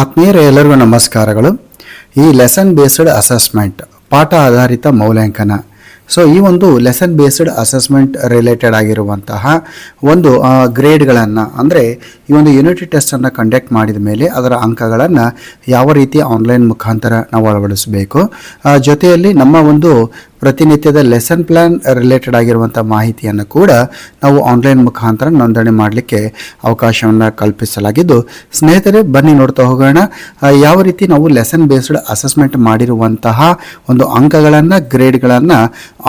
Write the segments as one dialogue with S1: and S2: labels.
S1: ಆತ್ಮೀಯರೇ, ಎಲ್ಲರಿಗೂ ನಮಸ್ಕಾರಗಳು. ಈ ಲೆಸನ್ ಬೇಸ್ಡ್ ಅಸೆಸ್ಮೆಂಟ್ ಪಾಠ ಆಧಾರಿತ ಮೌಲ್ಯಾಂಕನ. ಸೊ ಈ ಒಂದು ಲೆಸನ್ ಬೇಸ್ಡ್ ಅಸೆಸ್ಮೆಂಟ್ ರಿಲೇಟೆಡ್ ಆಗಿರುವಂತಹ ಒಂದು ಗ್ರೇಡ್ಗಳನ್ನು ಅಂದರೆ ಈ ಒಂದು ಯೂನಿಟಿ ಟೆಸ್ಟನ್ನು ಕಂಡಕ್ಟ್ ಮಾಡಿದ ಮೇಲೆ ಅದರ ಅಂಕಗಳನ್ನು ಯಾವ ರೀತಿ ಆನ್ಲೈನ್ ಮುಖಾಂತರ ನಾವು ಅಳವಡಿಸಬೇಕು. ಜೊತೆಯಲ್ಲಿ ನಮ್ಮ ಒಂದು ಪ್ರತಿನಿತ್ಯದ ಲೆಸನ್ ಪ್ಲಾನ್ ರಿಲೇಟೆಡ್ ಆಗಿರುವಂಥ ಮಾಹಿತಿಯನ್ನು ಕೂಡ ನಾವು ಆನ್ಲೈನ್ ಮುಖಾಂತರ ನೋಂದಣಿ ಮಾಡಲಿಕ್ಕೆ ಅವಕಾಶವನ್ನು ಕಲ್ಪಿಸಲಾಗಿದ್ದು, ಸ್ನೇಹಿತರೆ, ಬನ್ನಿ ನೋಡ್ತಾ ಹೋಗೋಣ. ಯಾವ ರೀತಿ ನಾವು ಲೆಸನ್ ಬೇಸ್ಡ್ ಅಸೆಸ್ಮೆಂಟ್ ಮಾಡಿರುವಂತಹ ಒಂದು ಅಂಕಗಳನ್ನು ಗ್ರೇಡ್ಗಳನ್ನು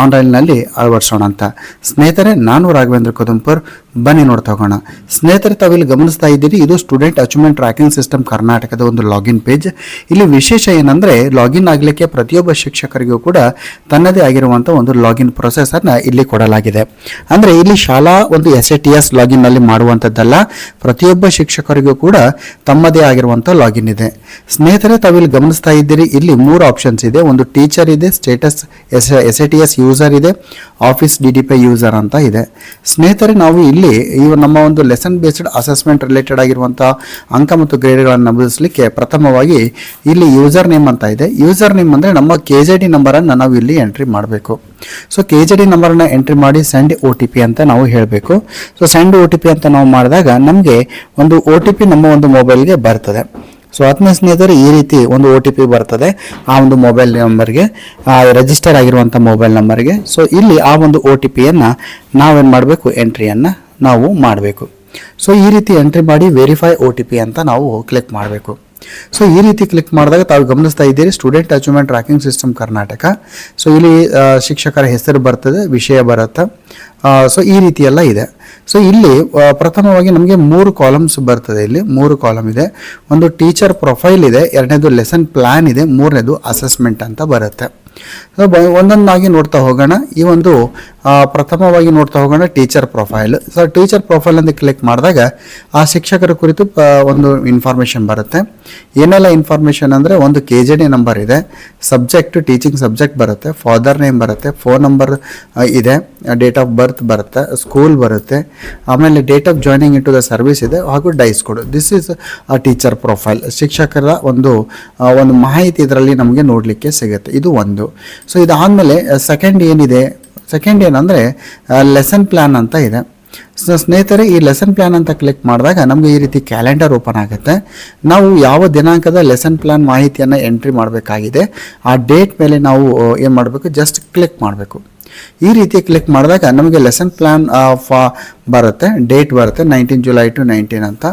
S1: ಆನ್ಲೈನ್ನಲ್ಲಿ ಅಳವಡಿಸೋಣ ಅಂತ. ಸ್ನೇಹಿತರೆ, ನಾನು ರಾಘವೇಂದ್ರ ಕುದುಂಪುರ್ ಬನ್ನಿ ನೋಡ್ತಾ ಹೋಗೋಣ. ಸ್ನೇಹಿತರೆ, ತಾವಿಲ್ಲಿ ಗಮನಿಸ್ತಾ ಇದ್ದೀರಿ, ಇದು ಸ್ಟೂಡೆಂಟ್ ಅಚೀವ್ಮೆಂಟ್ ಟ್ರ್ಯಾಕಿಂಗ್ ಸಿಸ್ಟಮ್ ಕರ್ನಾಟಕದ ಒಂದು ಲಾಗಿನ್ ಪೇಜ್ ಇಲ್ಲಿ ವಿಶೇಷ ಏನಂದರೆ ಲಾಗಿನ್ ಆಗಲಿಕ್ಕೆ ಪ್ರತಿಯೊಬ್ಬ ಶಿಕ್ಷಕರಿಗೂ ಕೂಡ ತನ್ನದೇ ಆಗಿರುವಂಥ ಒಂದು ಲಾಗಿನ್ ಪ್ರೊಸೆಸರ್ನ ಇಲ್ಲಿ ಕೊಡಲಾಗಿದೆ. ಅಂದರೆ ಇಲ್ಲಿ ಶಾಲಾ ಒಂದು ಎಸ್ ಎ ಟಿ ಎಸ್ ಲಾಗಿನ್ನಲ್ಲಿ ಮಾಡುವಂಥದ್ದಲ್ಲ ಪ್ರತಿಯೊಬ್ಬ ಶಿಕ್ಷಕರಿಗೂ ಕೂಡ ತಮ್ಮದೇ ಆಗಿರುವಂಥ ಲಾಗಿನ್ ಇದೆ. ಸ್ನೇಹಿತರೆ, ತಾವಿಲ್ಲಿ ಗಮನಿಸ್ತಾ ಇದ್ದೀರಿ, ಇಲ್ಲಿ ಮೂರು ಆಪ್ಷನ್ಸ್ ಇದೆ. ಒಂದು ಟೀಚರ್ ಇದೆ status S S A T S user ಇದೆ office D D P user ಅಂತ ಇದೆ. ಸ್ನೇಹಿತರೆ, ನಾವು ಇಲ್ಲಿ ಈ ನಮ್ಮ ಒಂದು ಲೆಸನ್ ಬೇಸ್ಡ್ ಅಸೆಸ್ಮೆಂಟ್ ರಿಲೇಟೆಡ್ ಆಗಿರುವಂಥ ಅಂಕ ಮತ್ತು ಗ್ರೇಡ್ಗಳನ್ನು ನಮೂದಿಸಲಿಕ್ಕೆ ಪ್ರಥಮವಾಗಿ ಇಲ್ಲಿ ಯೂಸರ್ ನೇಮ್ ಅಂತ ಇದೆ. ಯೂಸರ್ ನೇಮ್ ಅಂದರೆ ನಮ್ಮ ಕೆ ಜೆ ಡಿ ನಂಬರನ್ನು ನಾವು ಇಲ್ಲಿ ಎಂಟ್ರಿ ಮಾಡಬೇಕು. ಸೊ ಕೆ ಜೆ ಡಿ ನಂಬರನ್ನು ಎಂಟ್ರಿ ಮಾಡಿ ಸೆಂಡ್ ಒ ಟಿ ಪಿ ಅಂತ ನಾವು ಹೇಳಬೇಕು. So send O T P ಅಂತ ನಾವು ಮಾಡಿದಾಗ ನಮಗೆ ಒಂದು ಒ ಟಿ ಪಿ ನಮ್ಮ ಒಂದು ಮೊಬೈಲ್ಗೆ ಬರ್ತದೆ. ಸೊ ಆತ್ಮ ಸ್ನೇಹಿತರು ಈ ರೀತಿ ಒಂದು ಒ ಟಿ ಪಿ ಬರ್ತದೆ ಆ ಒಂದು ಮೊಬೈಲ್ ನಂಬರ್ಗೆ ರಿಜಿಸ್ಟರ್ ಆಗಿರುವಂಥ ಮೊಬೈಲ್ ನಂಬರ್ಗೆ ಸೊ ಇಲ್ಲಿ ಆ ಒಂದು ಒ ಟಿ ಪಿಯನ್ನು ನಾವೇನು ಮಾಡಬೇಕು? ಎಂಟ್ರಿಯನ್ನು ನಾವು ಮಾಡಬೇಕು. ಸೊ ಈ ರೀತಿ ಎಂಟ್ರಿ ಮಾಡಿ ವೆರಿಫೈ ಒ ಟಿ ಪಿ ಅಂತ ನಾವು ಕ್ಲಿಕ್ ಮಾಡಬೇಕು. ಸೊ ಈ ರೀತಿ ಕ್ಲಿಕ್ ಮಾಡಿದಾಗ ತಾವು ಗಮನಿಸ್ತಾ ಇದ್ದೀರಿ student achievement tracking system Karnataka. So ಇಲ್ಲಿ ಶಿಕ್ಷಕರ ಹೆಸರು ಬರ್ತದೆ, ವಿಷಯ ಬರುತ್ತೆ. ಸೊ ಈ ರೀತಿ ಎಲ್ಲ ಇದೆ. ಸೊ ಇಲ್ಲಿ ಪ್ರಥಮವಾಗಿ ನಮಗೆ ಮೂರು ಕಾಲಮ್ಸ್ ಬರ್ತದೆ ಇಲ್ಲಿ, ಮೂರು ಕಾಲಮ್ ಇದೆ. ಒಂದು ಟೀಚರ್ ಪ್ರೊಫೈಲ್ ಇದೆ, ಎರಡನೇದು ಲೆಸನ್ ಪ್ಲ್ಯಾನ್ ಇದೆ, ಮೂರನೇದು ಅಸೆಸ್ಮೆಂಟ್ ಅಂತ ಬರುತ್ತೆ. ಒಂದೊಂದಾಗಿ ನೋಡ್ತಾ ಹೋಗೋಣ. ಈ ಒಂದು ಪ್ರಥಮವಾಗಿ ನೋಡ್ತಾ ಹೋಗೋಣ teacher profile so teacher profile ಅಂತ ಕ್ಲಿಕ್ ಮಾಡಿದಾಗ, ಆ ಶಿಕ್ಷಕರ ಕುರಿತು ಒಂದು ಇನ್ಫಾರ್ಮೇಷನ್ ಬರುತ್ತೆ. ಏನೆಲ್ಲ ಇನ್ಫಾರ್ಮೇಷನ್ ಅಂದರೆ, ಒಂದು ಕೆ ಜೆ ಡಿ ನಂಬರ್ ಇದೆ. ಸಬ್ಜೆಕ್ಟ್ ಟೀಚಿಂಗ್ ಸಬ್ಜೆಕ್ಟ್ ಬರುತ್ತೆ. ಫಾದರ್ ನೇಮ್ ಬರುತ್ತೆ. ಫೋನ್ ನಂಬರ್ ಇದೆ. ಡೇಟ್ ಆಫ್ ಬರ್ತ್ ಬರುತ್ತೆ. ಸ್ಕೂಲ್ ಬರುತ್ತೆ. ಆಮೇಲೆ date of joining into the service ಇದೆ. ಹಾಗೂ DISE code this is a teacher profile ಶಿಕ್ಷಕರ ಒಂದು ಒಂದು ಮಾಹಿತಿ ಇದರಲ್ಲಿ ನಮಗೆ ನೋಡಲಿಕ್ಕೆ ಸಿಗುತ್ತೆ. ಇದು ಒಂದು. ಸೊ ಇದಾದಮೇಲೆ ಸೆಕೆಂಡ್ ಏನಿದೆ? ಸೆಕೆಂಡ್ ಏನಂದರೆ ಲೆಸನ್ ಪ್ಲ್ಯಾನ್ ಅಂತ ಇದೆ. ಸೊ ಸ್ನೇಹಿತರೆ, ಈ ಲೆಸನ್ ಪ್ಲ್ಯಾನ್ ಅಂತ ಕ್ಲಿಕ್ ಮಾಡಿದಾಗ ನಮಗೆ ಈ ರೀತಿ ಕ್ಯಾಲೆಂಡರ್ ಓಪನ್ ಆಗುತ್ತೆ. ನಾವು ಯಾವ ದಿನಾಂಕದ ಲೆಸನ್ ಪ್ಲ್ಯಾನ್ ಮಾಹಿತಿಯನ್ನು ಎಂಟ್ರಿ ಮಾಡಬೇಕಾಗಿದೆ, ಆ ಡೇಟ್ ಮೇಲೆ ನಾವು ಏನು ಮಾಡಬೇಕು? ಜಸ್ಟ್ ಕ್ಲಿಕ್ ಮಾಡಬೇಕು. ಈ ರೀತಿ ಕ್ಲಿಕ್ ಮಾಡಿದಾಗ ನಮಗೆ ಲೆಸನ್ ಪ್ಲ್ಯಾನ್ ಫಾ ಬರುತ್ತೆ ಡೇಟ್ ಬರುತ್ತೆ ನೈನ್ಟೀನ್ ಜುಲೈ ಟು ನೈನ್ಟೀನ್ ಅಂತ.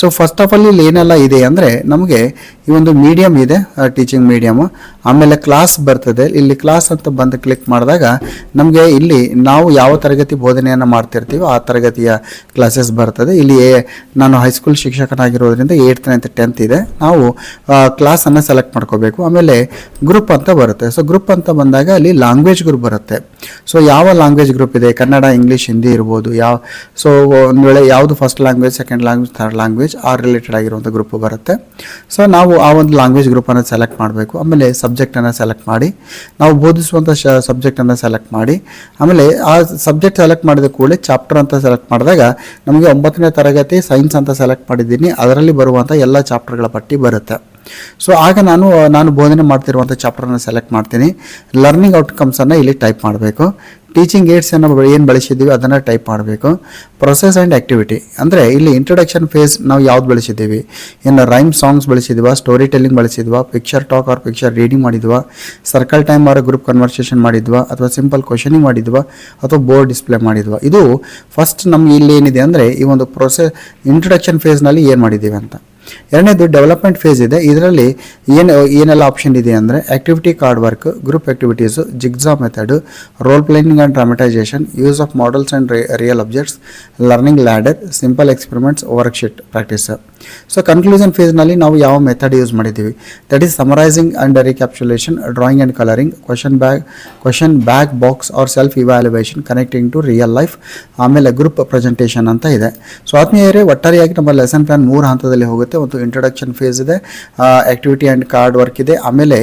S1: ಸೊ ಫಸ್ಟ್ ಆಫ್ ಆಲ್ ಇಲ್ಲಿ ಏನೆಲ್ಲ ಇದೆ ಅಂದರೆ, ನಮಗೆ ಈ ಒಂದು ಮೀಡಿಯಮ್ ಇದೆ ಟೀಚಿಂಗ್ ಮೀಡಿಯಮ್ಮು ಆಮೇಲೆ ಕ್ಲಾಸ್ ಬರ್ತದೆ. ಇಲ್ಲಿ ಕ್ಲಾಸ್ ಅಂತ ಬಂದು ಕ್ಲಿಕ್ ಮಾಡಿದಾಗ, ನಮಗೆ ಇಲ್ಲಿ ನಾವು ಯಾವ ತರಗತಿ ಬೋಧನೆಯನ್ನು ಮಾಡ್ತಿರ್ತೀವೋ, ಆ ತರಗತಿಯ ಕ್ಲಾಸಸ್ ಬರ್ತದೆ. ಇಲ್ಲಿ ನಾನು ಹೈಸ್ಕೂಲ್ ಶಿಕ್ಷಕನಾಗಿರೋದ್ರಿಂದ ಏಯ್ತ್ ನೈನ್ತ್ ಟೆಂತ್ ಇದೆ. ನಾವು ಕ್ಲಾಸನ್ನು ಸೆಲೆಕ್ಟ್ ಮಾಡ್ಕೋಬೇಕು. ಆಮೇಲೆ ಗ್ರೂಪ್ ಅಂತ ಬರುತ್ತೆ. ಸೊ ಗ್ರೂಪ್ ಅಂತ ಬಂದಾಗ ಅಲ್ಲಿ ಲ್ಯಾಂಗ್ವೇಜ್ ಗ್ರೂಪ್ ಬರುತ್ತೆ. ಸೊ ಯಾವ ಲ್ಯಾಂಗ್ವೇಜ್ ಗ್ರೂಪ್ ಇದೆ? ಕನ್ನಡ ಇಂಗ್ಲೀಷ್ ಹಿಂದಿ ಇರ್ಬೋದು. ಯಾವ ಸೊ ಒಂದು ವೇಳೆ ಯಾವುದು first language second language third language ಆ ರಿಲೇಟೆಡ್ ಆಗಿರುವಂಥ ಗ್ರೂಪ್ ಬರುತ್ತೆ. ಸೊ ನಾವು ಆ ಒಂದು ಲ್ಯಾಂಗ್ವೇಜ್ ಗ್ರೂಪನ್ನು ಸೆಲೆಕ್ಟ್ ಮಾಡಬೇಕು. ಆಮೇಲೆ ಸಬ್ಜೆಕ್ಟನ್ನು ಸೆಲೆಕ್ಟ್ ಮಾಡಿ, ನಾವು ಬೋಧಿಸುವಂಥ ಶ ಸಬ್ಜೆಕ್ಟನ್ನು ಸೆಲೆಕ್ಟ್ ಮಾಡಿ, ಆಮೇಲೆ ಆ ಸಬ್ಜೆಕ್ಟ್ ಸೆಲೆಕ್ಟ್ ಮಾಡಿದ ಕೂಡಲೇ ಚಾಪ್ಟರ್ ಅಂತ ಸೆಲೆಕ್ಟ್ ಮಾಡಿದಾಗ, ನಮಗೆ ಒಂಬತ್ತನೇ ತರಗತಿ ಸೈನ್ಸ್ ಅಂತ ಸೆಲೆಕ್ಟ್ ಮಾಡಿದ್ದೀನಿ. ಅದರಲ್ಲಿ ಬರುವಂಥ ಎಲ್ಲ ಚಾಪ್ಟರ್ಗಳ ಪಟ್ಟಿ ಬರುತ್ತೆ. ಸೊ ಆಗ ನಾನು ನಾನು ಬೋಧನೆ ಮಾಡ್ತಿರುವಂಥ ಚಾಪ್ಟರ್ನ ಸೆಲೆಕ್ಟ್ ಮಾಡ್ತೀನಿ. ಲರ್ನಿಂಗ್ ಔಟ್ಕಮ್ಸನ್ನು ಇಲ್ಲಿ ಟೈಪ್ ಮಾಡಬೇಕು. ಟೀಚಿಂಗ್ ಏಡ್ಸನ್ನು ಏನು ಬಳಸಿದ್ದೀವಿ ಅದನ್ನು ಟೈಪ್ ಮಾಡಬೇಕು. ಪ್ರೊಸೆಸ್ ಆ್ಯಂಡ್ ಆ್ಯಕ್ಟಿವಿಟಿ ಅಂದರೆ ಇಲ್ಲಿ ಇಂಟ್ರೊಡಕ್ಷನ್ ಫೇಸ್ ನಾವು ಯಾವ್ದು ಬಳಸಿದ್ದೀವಿ? ಏನು ರೈಮ್ ಸಾಂಗ್ಸ್ ಬಳಸಿದ್ವಾ story telling ಬಳಸಿದ್ವಾ picture talk or picture reading ಮಾಡಿದ್ವಾ circle time or group conversation ಮಾಡಿದ್ವಾ, ಅಥವಾ ಸಿಂಪಲ್ ಕ್ವಶನಿಂಗ್ ಮಾಡಿದ್ವಾ, ಅಥವಾ ಬೋರ್ಡ್ ಡಿಸ್ಪ್ಲೇ ಮಾಡಿದ್ವಾ. ಇದು ಫಸ್ಟ್ ನಮ್ಗೆ ಇಲ್ಲಿ ಏನಿದೆ ಅಂದರೆ ಈ ಒಂದು ಪ್ರೊಸೆಸ್ ಇಂಟ್ರೊಡಕ್ಷನ್ ಫೇಸ್ನಲ್ಲಿ ಏನು ಮಾಡಿದ್ದೀವಿ ಅಂತ. ಎರಡನೇದು ಡೆವಲಪ್ಮೆಂಟ್ ಫೇಸ್ ಇದೆ. ಇದರಲ್ಲಿ ಏನು, ಏನೆಲ್ಲ ಆಪ್ಷನ್ ಇದೆ ಅಂದರೆ activity card work group activities jigsaw method role playing and dramatisation use of models and real objects learning ladder simple experiments worksheet practice so conclusion ಫೇಸ್ನಲ್ಲಿ ನಾವು ಯಾವ ಮೆಥಡ್ ಯೂಸ್ ಮಾಡಿದ್ದೀವಿ? That is summarising and recapitulation drawing and colouring question bag question bag box or self evaluation connecting to real life ಆಮೇಲೆ group presentation ಅಂತ ಇದೆ. So ಆತ್ಮೀಯರೇ ಒಟ್ಟಾರೆಯಾಗಿ ನಮ್ಮ lesson plan ಮೂರು ಹಂತದಲ್ಲಿ ಹೋಗುತ್ತೆ. ಒಂದು ಇಂಟ್ರೊಡಕ್ಷನ್ ಫೇಸ್ ಇದೆ. ಆಕ್ಟಿವಿಟಿ ಆ್ಯಂಡ್ ಕಾರ್ಡ್ ವರ್ಕ್ ಇದೆ. ಆಮೇಲೆ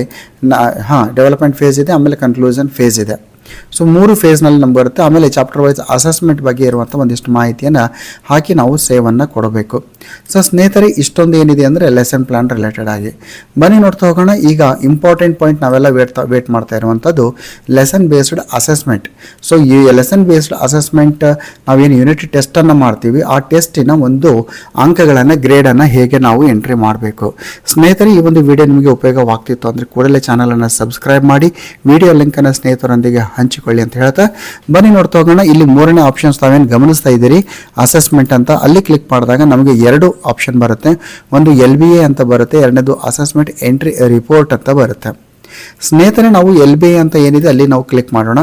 S1: ಹಾಂ ಡೆವಲಪ್ಮೆಂಟ್ ಫೇಸ್ ಇದೆ, ಆಮೇಲೆ ಕನ್ಕ್ಲೂಷನ್ ಫೇಸ್ ಇದೆ. ಸೊ ಮೂರು ಫೇಸ್ನಲ್ಲಿ ನಮ್ಗೆ ಬರುತ್ತೆ. ಆಮೇಲೆ ಚಾಪ್ಟರ್ ವೈಸ್ ಅಸೆಸ್ಮೆಂಟ್ ಬಗ್ಗೆ ಇರುವಂಥ ಒಂದಿಷ್ಟು ಮಾಹಿತಿಯನ್ನು ಹಾಕಿ ನಾವು ಸೇವನ್ನು ಕೊಡಬೇಕು. ಸೊ ಸ್ನೇಹಿತರೆ, ಇಷ್ಟೊಂದು ಏನಿದೆ ಅಂದರೆ ಲೆಸನ್ ಪ್ಲ್ಯಾನ್ ರಿಲೇಟೆಡ್ ಆಗಿ. ಬನ್ನಿ ನೋಡ್ತಾ ಹೋಗೋಣ. ಈಗ ಇಂಪಾರ್ಟೆಂಟ್ ಪಾಯಿಂಟ್ ನಾವೆಲ್ಲ ವೇಟ್ ವೇಟ್ ಮಾಡ್ತಾ ಇರುವಂಥದ್ದು ಲೆಸನ್ ಬೇಸ್ಡ್ ಅಸೆಸ್ಮೆಂಟ್ ಸೊ ಈ ಲೆಸನ್ ಬೇಸ್ಡ್ ಅಸೆಸ್ಮೆಂಟ್ ನಾವೇನು ಯೂನಿಟ್ ಟೆಸ್ಟನ್ನು ಮಾಡ್ತೀವಿ. ಆ ಟೆಸ್ಟಿನ ಒಂದು ಅಂಕಗಳನ್ನು ಗ್ರೇಡನ್ನು ಹೇಗೆ ನಾವು ಎಂಟ್ರಿ ಮಾಡಬೇಕು. ಸ್ನೇಹಿತರೆ, ಈ ಒಂದು ವಿಡಿಯೋ ನಿಮಗೆ ಉಪಯೋಗವಾಗ್ತಿತ್ತು ಅಂದರೆ ಕೂಡಲೇ ಚಾನಲನ್ನು ಸಬ್ಸ್ಕ್ರೈಬ್ ಮಾಡಿ. ವಿಡಿಯೋ ಲಿಂಕನ್ನು ಸ್ನೇಹಿತರೊಂದಿಗೆ ಹಂಚಿಕೊಳ್ಳಿ ಅಂತ ಹೇಳ್ತಾ, ಬನ್ನಿ ನೋಡ್ತಾ ಹೋಗೋಣ ಇಲ್ಲಿ ಮೂರನೇ ಆಪ್ಷನ್ಸ್ ತಾವೇನು ಗಮನಿಸ್ತಾ ಇದ್ದೀರಿ? ಅಸೆಸ್ಮೆಂಟ್ ಅಂತ ಅಲ್ಲಿ ಕ್ಲಿಕ್ ಮಾಡಿದಾಗ ನಮಗೆ ಎರಡು ಆಪ್ಷನ್ ಬರುತ್ತೆ. ಒಂದು ಎಲ್ ಬಿ ಎ ಅಂತ ಬರುತ್ತೆ, ಎರಡನೇದು ಅಸೆಸ್ಮೆಂಟ್ ಎಂಟ್ರಿ ರಿಪೋರ್ಟ್ ಅಂತ ಬರುತ್ತೆ. ಸ್ನೇಹಿತರೆ, ನಾವು ಎಲ್ ಬಿ ಅಂತ ಏನಿದೆ ಅಲ್ಲಿ ನಾವು ಕ್ಲಿಕ್ ಮಾಡೋಣ.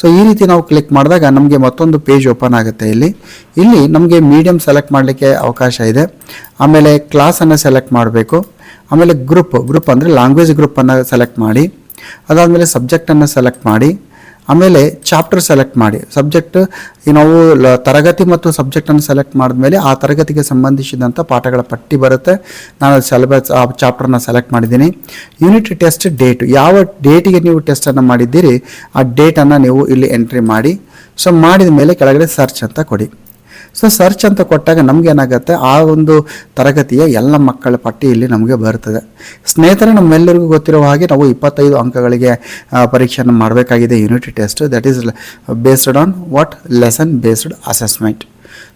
S1: ಸೊ ಈ ರೀತಿ ನಾವು ಕ್ಲಿಕ್ ಮಾಡಿದಾಗ ನಮಗೆ ಮತ್ತೊಂದು ಪೇಜ್ ಓಪನ್ ಆಗುತ್ತೆ ಇಲ್ಲಿ. ಇಲ್ಲಿ ನಮಗೆ ಮೀಡಿಯಂ ಸೆಲೆಕ್ಟ್ ಮಾಡಲಿಕ್ಕೆ ಅವಕಾಶ ಇದೆ. ಆಮೇಲೆ ಕ್ಲಾಸನ್ನು ಸೆಲೆಕ್ಟ್ ಮಾಡಬೇಕು. ಆಮೇಲೆ ಗ್ರೂಪ್ ಗ್ರೂಪ್ ಅಂದರೆ ಲ್ಯಾಂಗ್ವೇಜ್ ಗ್ರೂಪನ್ನು ಸೆಲೆಕ್ಟ್ ಮಾಡಿ. ಅದಾದಮೇಲೆ ಸಬ್ಜೆಕ್ಟನ್ನು ಸೆಲೆಕ್ಟ್ ಮಾಡಿ. ಆಮೇಲೆ ಚಾಪ್ಟರ್ ಸೆಲೆಕ್ಟ್ ಮಾಡಿ. ಸಬ್ಜೆಕ್ಟ್ ನಾವು ತರಗತಿ ಮತ್ತು ಸಬ್ಜೆಕ್ಟನ್ನು ಸೆಲೆಕ್ಟ್ ಮಾಡಿದ್ಮೇಲೆ ಆ ತರಗತಿಗೆ ಸಂಬಂಧಿಸಿದಂಥ ಪಾಠಗಳ ಪಟ್ಟಿ ಬರುತ್ತೆ. ನಾನು ಸೆಲೆಬಸ್ ಆ ಚಾಪ್ಟರ್ನ ಸೆಲೆಕ್ಟ್ ಮಾಡಿದ್ದೀನಿ. ಯೂನಿಟ್ ಟೆಸ್ಟ್ ಡೇಟ್ ಯಾವ ಡೇಟಿಗೆ ನೀವು ಟೆಸ್ಟನ್ನು ಮಾಡಿದ್ದೀರಿ, ಆ ಡೇಟನ್ನು ನೀವು ಇಲ್ಲಿ ಎಂಟ್ರಿ ಮಾಡಿ. ಸೊ ಮಾಡಿದ ಮೇಲೆ ಕೆಳಗಡೆ ಸರ್ಚ್ ಅಂತ ಕೊಡಿ. ಸೊ ಸರ್ಚ್ ಅಂತ ಕೊಟ್ಟಾಗ ನಮಗೇನಾಗುತ್ತೆ ಆ ಒಂದು ತರಗತಿಯ ಎಲ್ಲ ಮಕ್ಕಳ ಪಟ್ಟಿಯಲ್ಲಿ ನಮಗೆ ಬರ್ತದೆ. ಸ್ನೇಹಿತರೆ, ನಮ್ಮೆಲ್ಲರಿಗೂ ಗೊತ್ತಿರುವ ಹಾಗೆ ನಾವು ಇಪ್ಪತ್ತೈದು ಅಂಕಗಳಿಗೆ ಪರೀಕ್ಷೆಯನ್ನು ಮಾಡಬೇಕಾಗಿದೆ unit test that is based on what lesson based assessment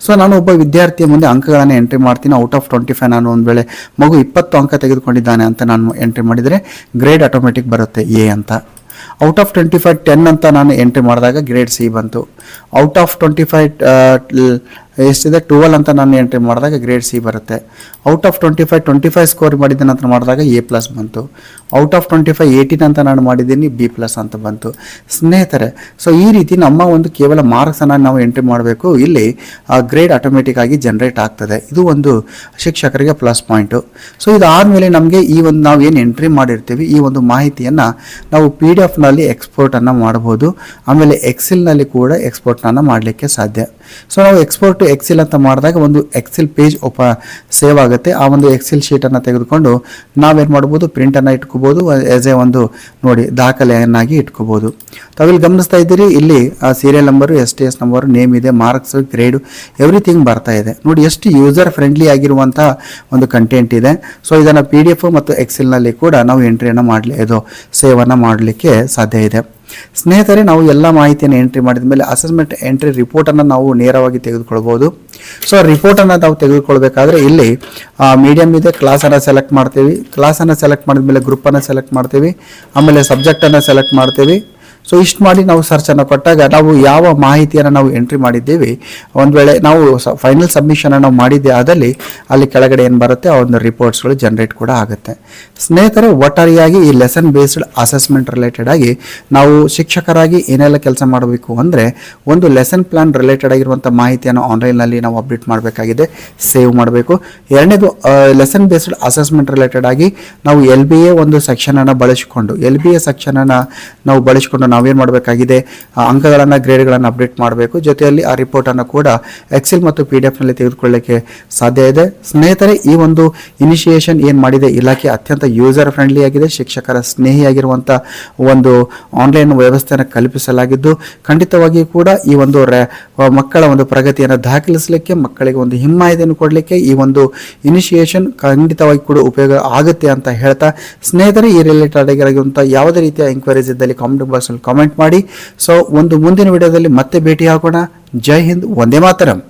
S1: so ನಾನು ಒಬ್ಬ ವಿದ್ಯಾರ್ಥಿಯ ಮುಂದೆ ಅಂಕಗಳನ್ನು ಎಂಟ್ರಿ ಮಾಡ್ತೀನಿ. ಔಟ್ ಆಫ್ ಟ್ವೆಂಟಿ ಫೈವ್ ನಾನು ಒಂದು ವೇಳೆ ಮಗು ಇಪ್ಪತ್ತು ಅಂಕ ತೆಗೆದುಕೊಂಡಿದ್ದಾನೆ ಅಂತ ನಾನು ಎಂಟ್ರಿ ಮಾಡಿದರೆ ಗ್ರೇಡ್ ಆಟೋಮೆಟಿಕ್ ಬರುತ್ತೆ ಎ ಅಂತ. Out of twenty five ten ಅಂತ ನಾನು ಎಂಟ್ರಿ ಮಾಡಿದಾಗ ಗ್ರೇಡ್ ಸಿ ಬಂತು. ಔಟ್ ಆಫ್ ಟ್ವೆಂಟಿ ಫೈವ್ ಎಷ್ಟಿದೆ? ಟುವೆಲ್ ಅಂತ ನಾನು ಎಂಟ್ರಿ ಮಾಡಿದಾಗ ಗ್ರೇಡ್ ಸಿ ಬರುತ್ತೆ. Out of twenty five twenty five score ಮಾಡಿದ ನಂತರ ಮಾಡಿದಾಗ ಎ ಪ್ಲಸ್ ಬಂತು. Out of twenty five eighteen ಅಂತ ನಾನು ಮಾಡಿದ್ದೀನಿ ಬಿ ಪ್ಲಸ್ ಅಂತ ಬಂತು. ಸ್ನೇಹಿತರೆ ಸೊ ಈ ರೀತಿ ನಮ್ಮ ಒಂದು ಕೇವಲ ಮಾರ್ಕ್ಸನ್ನು ನಾವು ಎಂಟ್ರಿ ಮಾಡಬೇಕು. ಇಲ್ಲಿ ಗ್ರೇಡ್ ಆಟೋಮೆಟಿಕ್ ಆಗಿ ಜನರೇಟ್ ಆಗ್ತದೆ. ಇದು ಒಂದು ಶಿಕ್ಷಕರಿಗೆ ಪ್ಲಸ್ ಪಾಯಿಂಟು ಸೊ ಇದಾದಮೇಲೆ ನಮಗೆ ಈ ಒಂದು ನಾವು ಏನು ಎಂಟ್ರಿ ಮಾಡಿರ್ತೀವಿ, ಈ ಒಂದು ಮಾಹಿತಿಯನ್ನು ನಾವು ಪಿ ಡಿ ಎಫ್ನಲ್ಲಿ ಎಕ್ಸ್ಪೋರ್ಟನ್ನು ಮಾಡ್ಬೋದು. ಆಮೇಲೆ ಎಕ್ಸೆಲ್ನಲ್ಲಿ ಕೂಡ ಎಕ್ಸ್ಪೋರ್ಟನ್ನು ಮಾಡಲಿಕ್ಕೆ ಸಾಧ್ಯ. ಸೊ ನಾವು ಎಕ್ಸ್ಪೋರ್ಟ್ ಟು ಎಕ್ಸೆಲ್ ಅಂತ ಮಾಡಿದಾಗ ಒಂದು ಎಕ್ಸೆಲ್ ಪೇಜ್ ಓಪ ಸೇವ್ ಆಗುತ್ತೆ. ಆ ಒಂದು ಎಕ್ಸೆಲ್ ಶೀಟನ್ನು ತೆಗೆದುಕೊಂಡು ನಾವೇನು ಮಾಡ್ಬೋದು? ಪ್ರಿಂಟನ್ನು ಇಟ್ಕೋಬೋದು. ಆ್ಯಸ್ ಎ ಒಂದು ನೋಡಿ ದಾಖಲೆಯನ್ನಾಗಿ ಇಟ್ಕೋಬೋದು. ತಾವಿಲ್ಲಿ ಗಮನಿಸ್ತಾ ಇದ್ದೀರಿ, ಇಲ್ಲಿ serial number S T S number name ಇದೆ ಮಾರ್ಕ್ಸ್ ಗ್ರೇಡು ಎವ್ರಿಥಿಂಗ್ ಬರ್ತಾ ಇದೆ. ನೋಡಿ ಎಷ್ಟು ಯೂಸರ್ ಫ್ರೆಂಡ್ಲಿ ಆಗಿರುವಂಥ ಒಂದು ಕಂಟೆಂಟ್ ಇದೆ. ಸೊ ಇದನ್ನು ಪಿ ಡಿ ಎಫ್ ಮತ್ತು ಎಕ್ಸೆಲ್ನಲ್ಲಿ ಕೂಡ ನಾವು ಎಂಟ್ರಿಯನ್ನು ಮಾಡಲಿ, ಇದು ಸೇವನ್ನು ಮಾಡಲಿಕ್ಕೆ ಸಾಧ್ಯ ಇದೆ. ಸ್ನೇಹಿತರೆ, ನಾವು ಎಲ್ಲ ಮಾಹಿತಿಯನ್ನು ಎಂಟ್ರಿ ಮಾಡಿದ ಮೇಲೆ ಅಸೆಸ್ಮೆಂಟ್ ಎಂಟ್ರಿ ರಿಪೋರ್ಟನ್ನು ನಾವು ನೇರವಾಗಿ ತೆಗೆದುಕೊಳ್ಬೋದು. ಸೊ ರಿಪೋರ್ಟನ್ನು ನಾವು ತೆಗೆದುಕೊಳ್ಬೇಕಾದ್ರೆ ಇಲ್ಲಿ ಮೀಡಿಯಮ್ ಇದೆ ಕ್ಲಾಸನ್ನು ಸೆಲೆಕ್ಟ್ ಮಾಡ್ತೀವಿ. ಕ್ಲಾಸನ್ನು ಸೆಲೆಕ್ಟ್ ಮಾಡಿದ ಮೇಲೆ ಗ್ರೂಪನ್ನು ಸೆಲೆಕ್ಟ್ ಮಾಡ್ತೀವಿ. ಆಮೇಲೆ ಸಬ್ಜೆಕ್ಟನ್ನು ಸೆಲೆಕ್ಟ್ ಮಾಡ್ತೀವಿ. ಸೊ ಇಷ್ಟು ಮಾಡಿ ನಾವು ಸರ್ಚನ್ನು ಕೊಟ್ಟಾಗ ನಾವು ಯಾವ ಮಾಹಿತಿಯನ್ನು ನಾವು ಎಂಟ್ರಿ ಮಾಡಿದ್ದೀವಿ, ಒಂದು ವೇಳೆ ನಾವು ಫೈನಲ್ ಸಬ್ಮಿಷನ್ ನಾವು ಮಾಡಿದ್ದೆ ಆದಲ್ಲಿ ಅಲ್ಲಿ ಕೆಳಗಡೆ ಏನು ಬರುತ್ತೆ, ಆ ಒಂದು ರಿಪೋರ್ಟ್ಸ್ಗಳು ಜನರೇಟ್ ಕೂಡ ಆಗುತ್ತೆ. ಸ್ನೇಹಿತರೆ, ಒಟ್ಟಾರೆಯಾಗಿ ಈ ಲೆಸನ್ ಬೇಸ್ಡ್ ಅಸೆಸ್ಮೆಂಟ್ ರಿಲೇಟೆಡ್ ಆಗಿ ನಾವು ಶಿಕ್ಷಕರಾಗಿ ಏನೆಲ್ಲ ಕೆಲಸ ಮಾಡಬೇಕು ಅಂದರೆ, ಒಂದು ಲೆಸನ್ ಪ್ಲಾನ್ ರಿಲೇಟೆಡ್ ಆಗಿರುವಂಥ ಮಾಹಿತಿಯನ್ನು ಆನ್ಲೈನ್ನಲ್ಲಿ ನಾವು ಅಪ್ಡೇಟ್ ಮಾಡಬೇಕಾಗಿದೆ ಸೇವ್ ಮಾಡಬೇಕು. ಎರಡನೇದು ಲೆಸನ್ ಬೇಸ್ಡ್ ಅಸೆಸ್ಮೆಂಟ್ ರಿಲೇಟೆಡ್ ಆಗಿ ನಾವು ಎಲ್ ಬಿ ಎ ಒಂದು ಸೆಕ್ಷನನ್ನು ಬಳಸಿಕೊಂಡು ಎಲ್ ಬಿ ಎ ಸೆಕ್ಷನನ್ನು ನಾವು ಬಳಸಿಕೊಂಡು ನಾವೇನು ಮಾಡಬೇಕಾಗಿದೆ ಅಂಕಗಳನ್ನು, ಗ್ರೇಡ್ಗಳನ್ನು ಅಪ್ಡೇಟ್ ಮಾಡಬೇಕು. ಜೊತೆಯಲ್ಲಿ ಆ ರಿಪೋರ್ಟನ್ನು ಕೂಡ ಎಕ್ಸೆಲ್ ಮತ್ತು ಪಿ ಡಿ ಎಫ್ನಲ್ಲಿ ತೆಗೆದುಕೊಳ್ಳಲಿಕ್ಕೆ ಸಾಧ್ಯ ಇದೆ. ಸ್ನೇಹಿತರೆ, ಈ ಒಂದು ಇನಿಷಿಯೇಷನ್ ಏನು ಮಾಡಿದೆ, ಇಲಾಖೆ ಅತ್ಯಂತ ಯೂಸರ್ ಫ್ರೆಂಡ್ಲಿ ಆಗಿದೆ, ಶಿಕ್ಷಕರ ಸ್ನೇಹಿಯಾಗಿರುವಂಥ ಒಂದು ಆನ್ಲೈನ್ ವ್ಯವಸ್ಥೆಯನ್ನು ಕಲ್ಪಿಸಲಾಗಿದ್ದು ಖಂಡಿತವಾಗಿ ಕೂಡ ಈ ಒಂದು ಮಕ್ಕಳ ಒಂದು ಪ್ರಗತಿಯನ್ನು ದಾಖಲಿಸಲಿಕ್ಕೆ, ಮಕ್ಕಳಿಗೆ ಒಂದು ಹಿಮ್ಮಾಯತೆಯನ್ನು ಕೊಡಲಿಕ್ಕೆ ಈ ಒಂದು ಇನಿಷಿಯೇಷನ್ ಖಂಡಿತವಾಗಿ ಕೂಡ ಉಪಯೋಗ ಆಗುತ್ತೆ ಅಂತ ಹೇಳ್ತಾ, ಸ್ನೇಹಿತರೆ, ಈ ರಿಲೇಟೆಡ್ ಆಗಿರುವಂಥ ಯಾವುದೇ ರೀತಿಯ ಎಂಕ್ವೈರೀಸ್ ಇದ್ದಲ್ಲಿ ಕಾಮೆಂಟ್ ಬಾಕ್ಸಲ್ಲಿ ಕಾಮೆಂಟ್ ಮಾಡಿ. ಸೊ ಒಂದು ಮುಂದಿನ ವಿಡಿಯೋದಲ್ಲಿ ಮತ್ತೆ ಭೇಟಿ ಆಗೋಣ. ಜೈ ಹಿಂದ್ ಒಂದೇ ಮಾತರಂ.